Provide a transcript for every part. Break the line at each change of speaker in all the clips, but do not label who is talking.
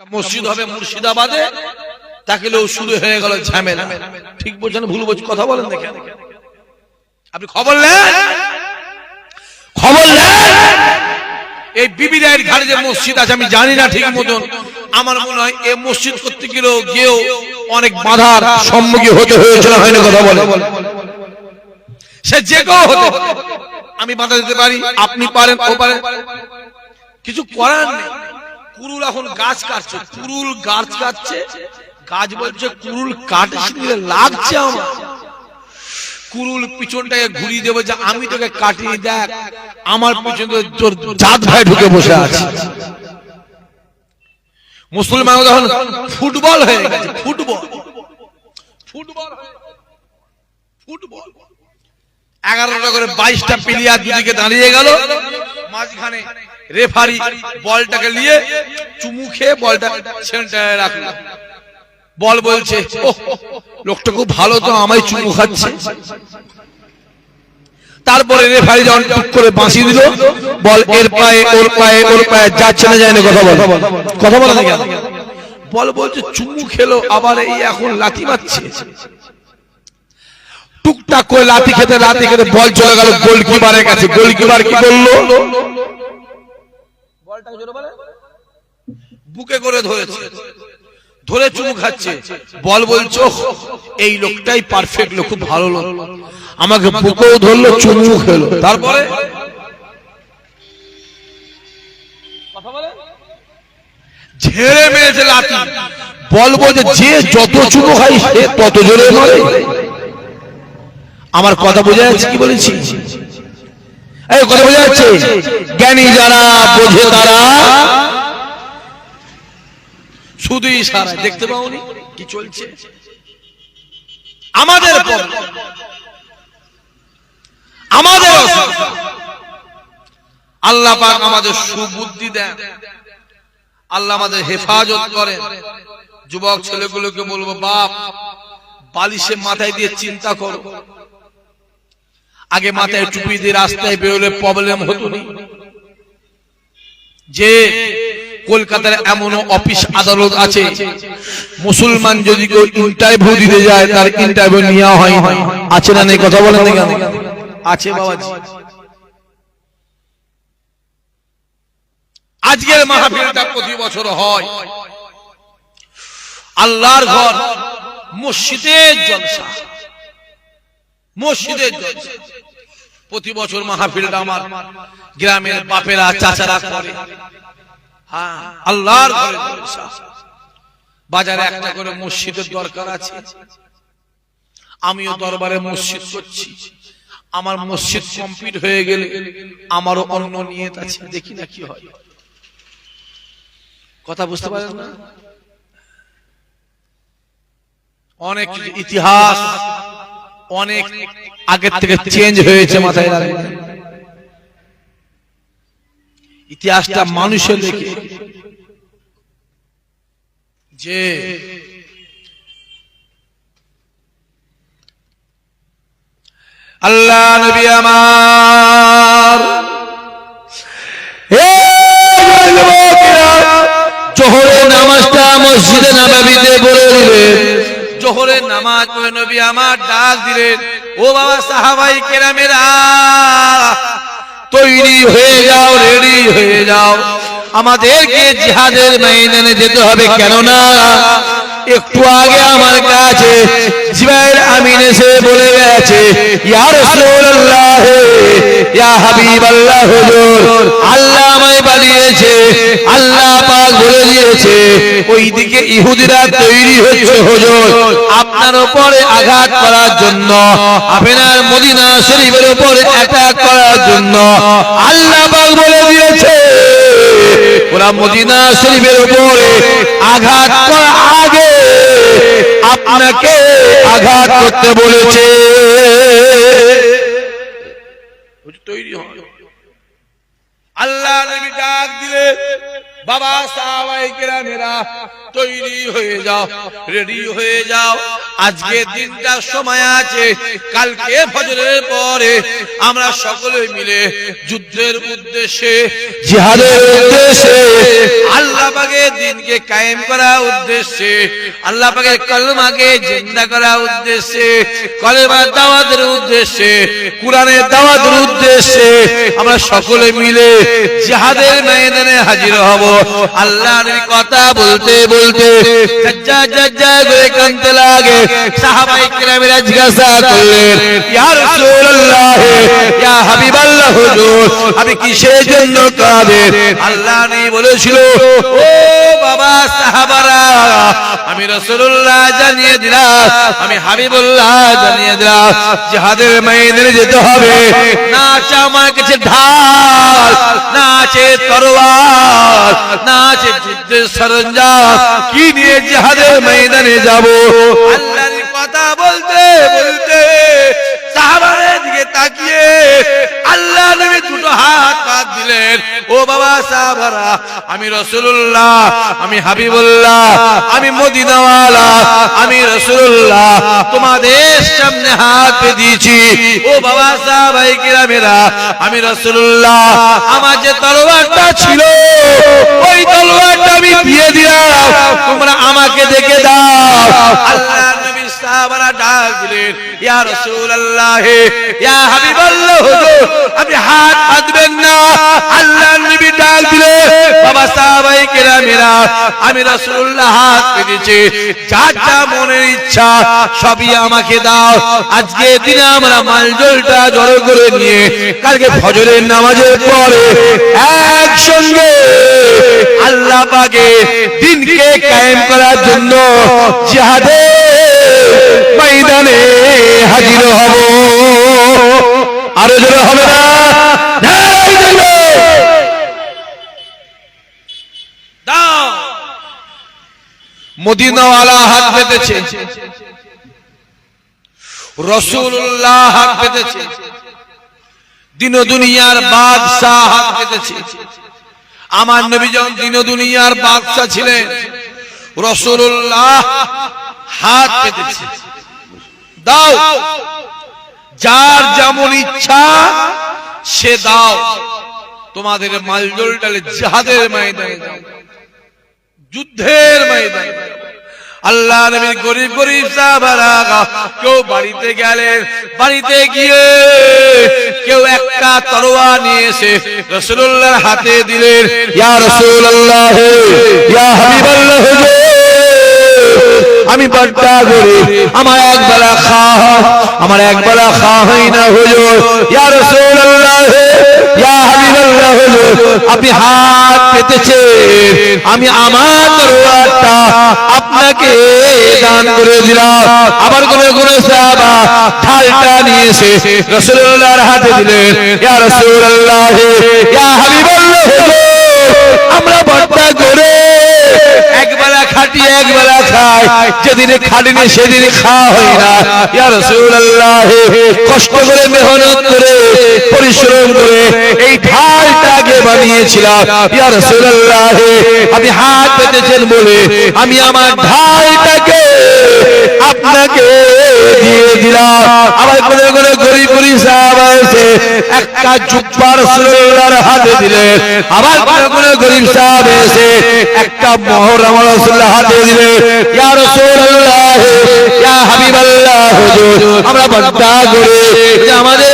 মসজিদ হবে মুর্শিদাবাদে তাকে ও শুরু হয়ে গেল ঝামেলা। ঠিক বলছেন, ভুল বলছি, কথা বলেন দেখেন আপনি খবর নেন? খবর এই বিবি রায়ের ঘাটে যে মসজিদ আছে, আমি জানি না ঠিক মতন। আমার মনে হয় এই মসজিদ করতে গেলেও গিয়েও অনেক বাধার সম্মুখীন হতে হয়েছিল হয়নি কথা বলে সে যে কেউ হতে আমি বাধা দিতে পারি, আপনি পারেন, ও পারেন। কিছু করার নেই। কুরুল এখন গাছ কাটছে। কুরুল গাছ কাটছে। গাছ বলছে, কুরুল কাটিস দিলে লাগছে আমার। কুরুল পিছনটাকে ঘুরিয়ে দেবো, যে, আমি তোকে কাটিয়ে দেখ। আমার পিছনে তোর জাত ভাই ঢুকে বসে আছে। মুসলমান তখন ফুটবল হয়ে গেছে, ফুটবল। Football football. এগারোটা করে বাইশটা প্লেয়ার দুদিকে দাঁড়িয়ে গেল। মাঝখানে রেফারি বলটাকে নিয়ে চুমু খেয়ে বলটা সেন্টারে রাখল। বল বলছে লোকটা খুব ভালো তো আমায় চুমু খাচ্ছে। তারপরে রেফারি যখন টুক করে বাঁশি দিল বল এর পায়ে ওর পায়ে ওর পায়ে যাচ্ছে না যায় না কথা বল। কথা বলে না বল বলছে চুমু খেলো আবার এই এখন লাথি মারছে। টুকটাক করে লাথি খেতে লাথি খেতে বল চলে গেল গোলকিপারের কাছে। গোলকিপার কি করল বুকে করে ধরেছে। ধরে চুমু খাচ্ছে। বল বলছো এই লোকটাই পারফেক্ট লোক খুব ভালো লোক। আমাকে বুকেও ধরলো চুমু খেলো। তারপরে? ঝেড়ে মেরেছে লাথি। বল বলছে যে যত চুমু খাই সে তত জোরে মারে। আমার কথা বোঝা যাচ্ছে কি বলেছি? জ্ঞানী যারা, বোঝে তারা? শুধু ইশারা দেখতে পাওনি? কি চলছে? আমাদের আমাদের। আল্লাহ পাক আমাদের সুবুদ্ধি দেন। আল্লাহ আমাদের হেফাজত করেন। যুবক ছেলেগুলোকে বলব, বাপ বালিশে মাথায় দিয়ে চিন্তা করো। আগে মাথায় টুপি দিয়ে রাস্তায় বেরোলে প্রবলেম হতো না? যে কলকাতার এমন অফিস আদালত আছে। মুসলমান যদি কেউ ইন্টারভিউ দিতে যায় তার ইন্টারভিউ নেওয়া হয় আছে না নেই? কথা বলেন কেন? আছে বাবাজি আজকের মাহফিলটা প্রতি বছর হয়। আল্লাহর ঘর মসজিদের জলসা। মসজিদের জলসা। প্রতি বছর মাহফিলটা আমার গ্রামের বাপেরা, চাচারা করে। হ্যাঁ আল্লাহর বাজারে একটা করে মসজিদের দরকার আছে। আমিও দরবারে মসজিদ করছি। আমার মসজিদ কমপ্লিট হয়ে গেলে আমারও অন্য নিয়ত আছে। দেখি না কি হয়। কথা বুঝতে পারেন না? অনেক ইতিহাস, অনেক আগের থেকে চেঞ্জ হয়েছে মাথায় রাখবেন ইতিহাসটা মানুষের লেখে। যে আল্লাহ নবী আমার। জোহরের নামাজটা মসজিদে নাবাবিতে পড়ে দিলেন। জোহরের নামাজ নবী আমার ডাক দিলেন। ও বাবা সাহাবাই কেরামেরা, তৈরি হয়ে যাও, রেডি হয়ে যাও। আমাদেরকে জিহাদের ময়দানে যেতে হবে, কেননা একটু আগে আমার কাছে জিবাইর আমিন এসে বলে গেছে, ইয়া রাসূলুল্লাহ, ইয়া হাবিবাল্লাহ, হুজুর, আল্লাহ আমায় বানিয়েছে আল্লাহ পাক বলে দিয়েছে, ওইদিকে ইহুদিরা তৈরি হচ্ছে, হুজুর। আপনার উপরে আঘাত করার জন্য আপনার মদিনা শরীফের উপরে অ্যাটাক করার জন্য আল্লাহ বলে দিয়েছে। ওরা মদিনা শরীফের উপরে আঘাত করার আগে আপনাকে আঘাত করতে বলেছে। তৈরি হয়। আল্লাহ নবী ডাক দিলে বাবা সাহাবাই কেরামেরা তৈরি হয়ে যাও রেডি হয়ে যাও। আজকে দিনটা সময় আছে কালকে ফজরের পরে আমরা সকলে মিলে যুদ্ধের উদ্দেশ্যে
জিহাদের উদ্দেশ্যে
আল্লাহ পাকে দিনকে কায়েম করা উদ্দেশ্যে আল্লাহ পাকের কলমাকে জিন্দা করা উদ্দেশ্যে কলেমার দাওয়াতের উদ্দেশ্যে কোরআনের দাওয়াতের উদ্দেশ্যে আমরা সকলে মিলে জিহাদের ময়দানে হাজির হব। আল্লাহর কথা বলতে বলতে জজ্জা জজ্জা করে কানতে লাগে। সাহাবাই কিরামেরা জিজ্ঞাসা করলেন ইয়া রাসূলুল্লাহ আমি কিসের জন্য কাঁদেন? আল্লাহ নেই বলেছিল, ও বাবা সাহাবারা, আমি রাসূলুল্লাহ জানিয়ে দিলাম, আমি হাবিবুল্লাহ জানিয়ে দিলাম, জিহাদের ময়দানে যেতে হবে। না আছে আমার কাছে ঢাল, না আছে তরোয়ার না আছে যুদ্ধের সরঞ্জাম। কি নিয়ে জিহাদের ময়দানে যাব? আল্লাহর কথা বলতে বলতে সাহাবাদের দিকে তাকিয়ে আল্লাহ নবী দুটো হাত হাত দিলেন। ও বাবা সাহাবারা, আমি রসুল্লাহ আমি হাবিবুল্লাহ, আমি মদিনাওয়ালা, আমি রসুল্লাহ তোমাদের সামনে হাত দিয়েছি ও বাবা সাহাবাই কিরামেরা, আমি রসুল্লাহ আমার যে তলোয়ারটা ছিল, ওই তলোয়ারটা আমি দিয়ে দিলাম। তোমরা আমাকে দেখে দাও। আল্লাহ সাহাবারা ডাক দিলেন, ইয়া রাসূলুল্লাহ, ইয়া হুজুর, আপনি হাত পাতবেন না? আল্লাহ নবী ডাক বাবা সাহাবাই কেরামেরা, আমি রাসূলুল্লাহ হাত পেতেছি যার যা মনের ইচ্ছা সবই আমাকে দাও। আজকে দিনে আমরা মালজলটা জড়ো করে নিয়ে কালকে ফজরের নামাজের পরে একসঙ্গে আল্লাহ পাকে দিনকে কায়েম করার জন্য জিহাদে ময়দানে হাজির হব। আরও জোরে হবে না? মদিনাওয়ালা হাত পেতেছে রসুল্লাহ হাত পেতেছে দিন দুনিয়ার বাদশাহ হাত পেতেছে আমার নবী যখন দিন দুনিয়ার বাদশাহ ছিলেন রসুল্লাহ হাত পেতেছে দাও। যার যেমন ইচ্ছা, সে দাও। তোমাদের মালজল ডালে জাহাদের যুদ্ধের আল্লাহ নবীর গরিব গরিব সাহাবারা, কেউ বাড়িতে গেলেন বাড়িতে গিয়ে কেউ একটা তরোয়ার নিয়ে এসে রসুল্লাহর হাতে দিলেন,
ইয়া রাসূলুল্লাহ, ইয়া হাবিবাল্লাহ আমি বাড্ডা করি। আমার এক বেলা খাওয়া আমার এক বেলা খাওয়া হয় না হলো। ইয়া রাসূলুল্লাহ ইয়া হাবিবাল্লাহ হুজুর আপনি হাত পেতেছেন। আমি আমার তরোয়ারটা আপনাকে দান করে দিলাম। আবার কোন কোন সাহাবা ঢালটা নিয়ে এসে রাসূলুল্লাহর হাতে দিলেন। ইয়া রাসূলুল্লাহ ইয়া হাবিবাল্লাহ আমরা বাড্ডা করে একবেলা খাটি একবেলা খাই যেদিন খাটিনি সেদিন খাওয়া হয় না। ইয়া রাসূলুল্লাহ, কষ্ট করে, মেহনত করে, পরিশ্রম করে এই ঢালটাকে বানিয়েছিলাম। ইয়া রাসূলুল্লাহ, আপনি হাত পেতেছেন বলে আমি আমার ঢালটাকে আপনাকে দিয়ে দিলাম। আবার কোন কোন গরিব গরিব এসে একটা জুব্বা রাসূলুল্লাহর হাতে দিলেন আবার গরিব সাহাবা এসে একটা মোহর আমার হাতে ইয়া ইয়া হাবিবাল্লাহ, হুজুর, আমরা করে আমাদের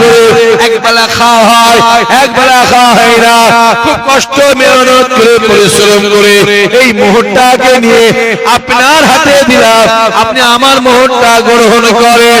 করে একবেলা খাওয়া হয় একবেলা খাওয়া হয় না, খুব কষ্ট মেহনত করে পরিশ্রম করে এই মোহরটাকে নিয়ে আপনার হাতে দিলাম, আপনি আমার মোহরটা গ্রহণ করেন।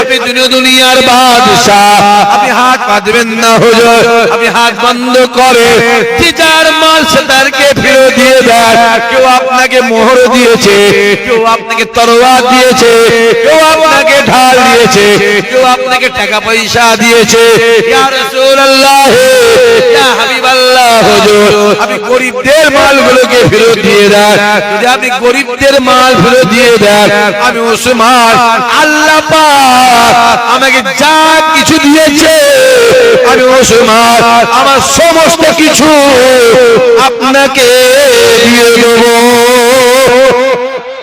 আপনি
দুনিয়া দুনিয়ার বাদশাহ। আপনি হাত পাতবেন না, হুজুর। আপনি হাত বন্ধ করে যে যার আপনি গরিবদের মালগুলোকে ফেরত দিয়ে দেন যদি আপনি গরিবদের মাল ফেরত দিয়ে দেন, আমি ওসমান আল্লাহ আমাকে যা কিছু দিয়েছে, আমি ওসমান আমার সমস্ত কিছু আপনাকে দিয়ে দেব।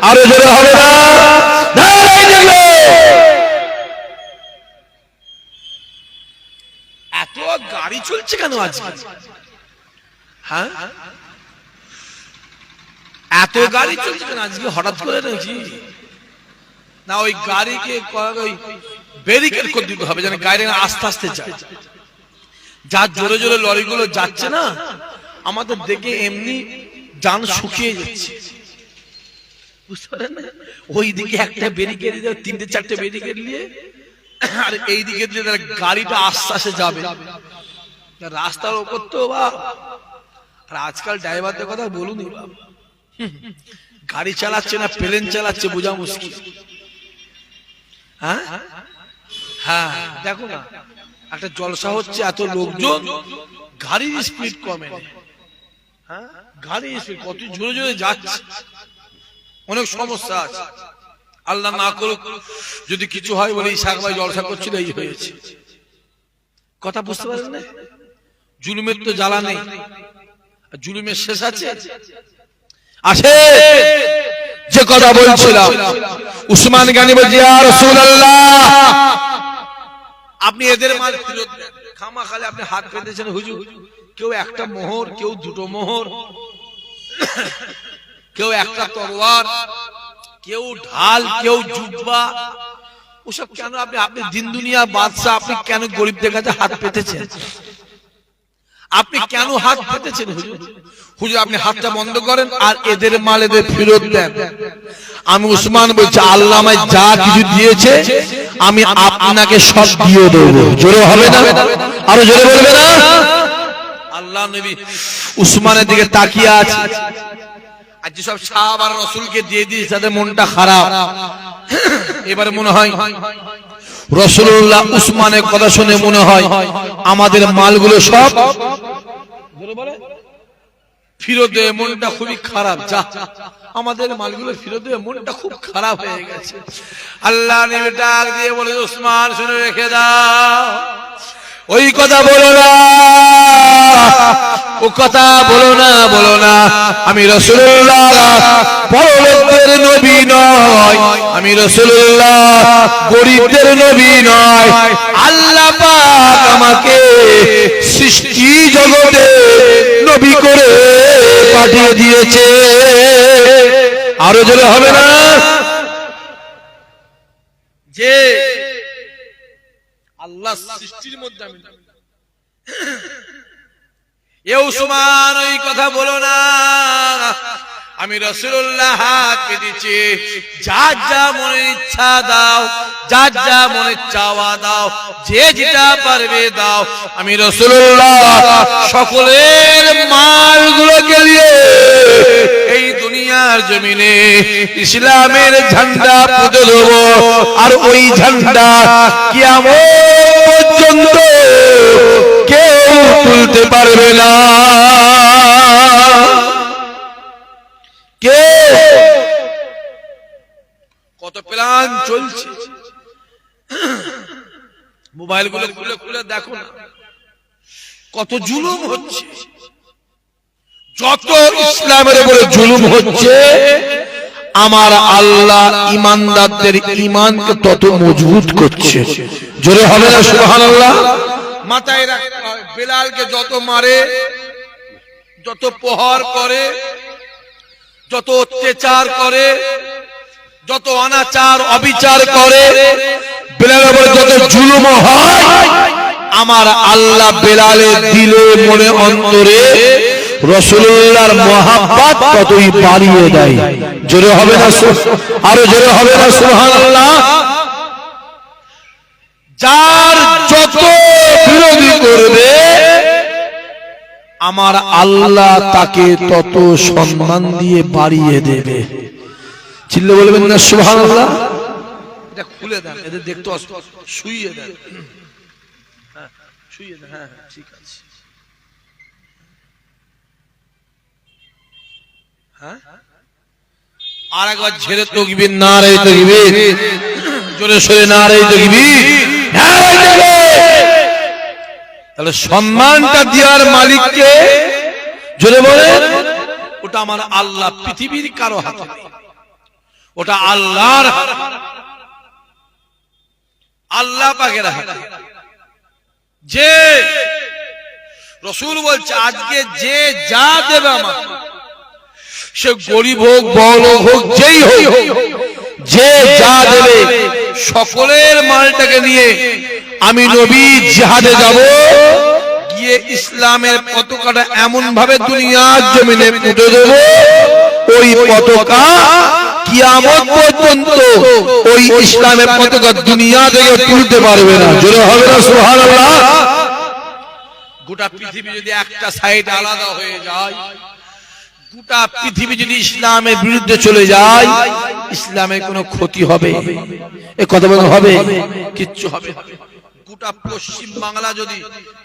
আরও জোরে হবে না?
এত গাড়ি চলছে কেন আজকে? হ্যাঁ? এত গাড়ি চলছে কেন আজকে? হঠাৎ করে নাকি? না, ওই গাড়িকে ওই ব্যারিকেড করে দিতে হবে যেন গাড়ি আস্তে আস্তে যা জোরে জোরে লরিগুলো যাচ্ছে না আমাদের দেখে এমনি যান শুকিয়ে যাচ্ছে। বুঝতে পারেন ওই দিকে একটা দিয়ে, তিনটে চারটে নিয়ে, আর এই দিকে গাড়িটা আস্তে আস্তে যাবে। রাস্তার ওপর তো আর আজকাল ড্রাইভারদের কথা বলুন গাড়ি চালাচ্ছে না প্লেন চালাচ্ছে, বোঝা মুশকিল। হ্যাঁ? হ্যাঁ দেখো না, একটা জলসা হচ্ছে, এত লোকজন গাড়ির স্পিড কমে না। গাড়ির স্পিড কত জোরে জোরে যাচ্ছে। অনেক সমস্যা আছে। আল্লাহ না করুক, যদি কিছু হয় বলে ইসাক ভাই জলসা করছিল, এই হয়েছে। কথা বুঝতে পারেন না? জুলুমের তো জ্বালা নেই। জুলুমের শেষ আছে?
আসে! যে কথা বলছিলাম, উসমান গানি বলছি আর
আপনি এদের ফেরত খামা খালে আপনি হাত পেতেছেন, হুজুর। কেউ একটা মোহর, কেউ দুটো মোহর, কেউ একটা তরোয়ার, কেউ ঢাল, কেউ জুব্বা। ওসব কেন আপনি আপনি দিন দুনিয়া বাদশাহ, আপনি কেন গরিবদের কাছে হাত পেতেছেন? আপনি কেন হাত পেতেছেন হুজুর? হুজুর, আপনি হাতটা বন্ধ করেন আর এদের মাল এদের ফেরত দেন।
আমি উসমান বলছি আল্লাহ আমায় যা কিছু দিয়েছে, আমি আপনাকে সব দিয়ে দেবো। জোরে হবে না? আরও জোরে বলবে না?
আল্লাহ নবী
উসমানের দিকে তাকিয়ে আছে।
আর যেসব সাহাব আর রসুলকে দিয়ে দিয়েছে, তাদের মনটা খারাপ। এবারে মনে হয়
রসুল্লাহ উসমানের কথা শুনে মনে হয় আমাদের মালগুলো সব
ফিরত মনটা খুবই খারাপ। যা, আমাদের মালগুলো ফিরত দেবে মনটা খুব খারাপ হয়ে গেছে। আল্লাহ নেবে ডাক দিয়ে বলে, উসমান, শুনে রেখে দাও।
ওই কথা বলো না। ও কথা বলো না বলো না। আমি রসুল্লাহ বড়লোকদের নবী নয়। আমি রসুল্লাহ গরিবদের নবী নয়। আল্লাহ আমাকে সৃষ্টি জগতে নবী করে পাঠিয়ে দিয়েছে। আরও জোরে হবে না?
যে আল্লাহ সৃষ্টির মধ্যে আমি এ উসমান, ওই কথা বলো না। আমি রসুল্লাহ হাত পেতেছি যার যা মনে ইচ্ছা দাও, যার যা মনে চাওয়া দাও, যে যেটা পারবে দাও। আমি রসুল্লাহ সকলের মালগুলোকে দিয়ে এই দুনিয়ার জমিনে ইসলামের ঝান্ডা পুজো দেবো,
আর ওই ঝান্ডা কিয়ামত পর্যন্ত কেউ তুলতে পারবে না। কে?
কত প্ল্যান চলছে। মোবাইলগুলো খুলে খুলে দেখো না। কত জুলুম হচ্ছে।
যত ইসলামের উপরে জুলুম হচ্ছে, আমার আল্লাহ ইমানদারদের ইমানকে তত মজবুত করছে। জোরে হবে না, সুবহানাল্লাহ।
মাথায় হয় বেলালকে যত মারে, যত প্রহার করে, যত অত্যাচার করে, যত অনাচার, অবিচার করে,
বেলালের উপরে যত জুলুম হয়, আমার আল্লাহ বেলালের দিলে মনে অন্তরে রসুল্লাহর মহাব্বত ততই বাড়িয়ে দেয়। জোরে হবে না আরও জোরে হবে না, সুবহানাল্লাহ। যার যত বিরোধী করবে আমার আল্লাহ তাকে তত সম্মান দিয়ে বাড়িয়ে দেবে। চিল্লে বলবেন না সুবহানাল্লাহ।
এটা খুলে দেন এদের দেখতে অস- শুইয়ে দেন। হ্যাঁ, শুইয়ে দেন হ্যাঁ হ্যাঁ ঠিক আছে। হ্যাঁ?
আর না রে জোরে সরে না রে তাহলে সম্মানটা দেওয়ার মালিককে জোরে
ওটা আমার আল্লাহ, পৃথিবীর কারও হাতে ওটা আল্লাহর আল্লাহ পাকের হাতে যে রসুল বলছে, আজকে যে যা দেবে আমার
সে গরিব হোক, বড় হোক, যেই হোক, যে যা দেবে, সকলের মালটাকে নিয়ে আমি নবী জিহাদে যাব।
গিয়ে ইসলামের
পতাকাটা এমন ভাবে দুনিয়ার জমিনে পুঁতে দেব, ওই পতাকা কিয়ামত পর্যন্ত ওই ইসলামের পতাকা দুনিয়া থেকে তুলতে পারবে না। জোরে হবে না, সুবহানাল্লাহ।
গোটা পৃথিবী যদি একটা সাইড আলাদা হয়ে যায় গোটা পৃথিবী যদি ইসলামের বিরুদ্ধে চলে যায় ইসলামের কোনো ক্ষতি হবে।
এ কথা বলা হবে?
কিচ্ছু হবে গোটা পশ্চিম বাংলা যদি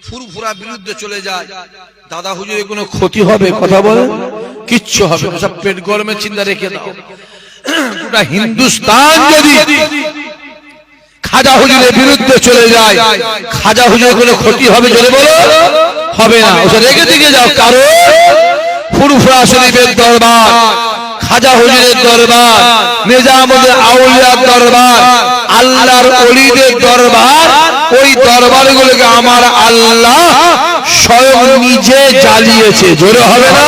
ফুরফুরা বিরুদ্ধে চলে যায় দাদা হুজুরের কোনো
ক্ষতি হবে? কথা বলে
কিচ্ছু হবে সব পেট গরমের চিন্তা রেখে দাও।
গোটা হিন্দুস্তান যদি খাজা হুজুরের বিরুদ্ধে চলে যায় খাজা হুজুরের কোনো ক্ষতি হবে? যদি বলো। হবে না। ওটা রেখে দিকে যাও। কারণ ফুরফুরা শরীফের দরবার, খাজা হুজুরের দরবার, নিজামুদ্দিন আউলিয়ার দরবার, আল্লাহর অলিদের দরবার, ওই দরবারগুলোকে আমার আল্লাহ স্বয়ং নিজে জ্বালিয়েছে। জোরে হবে না?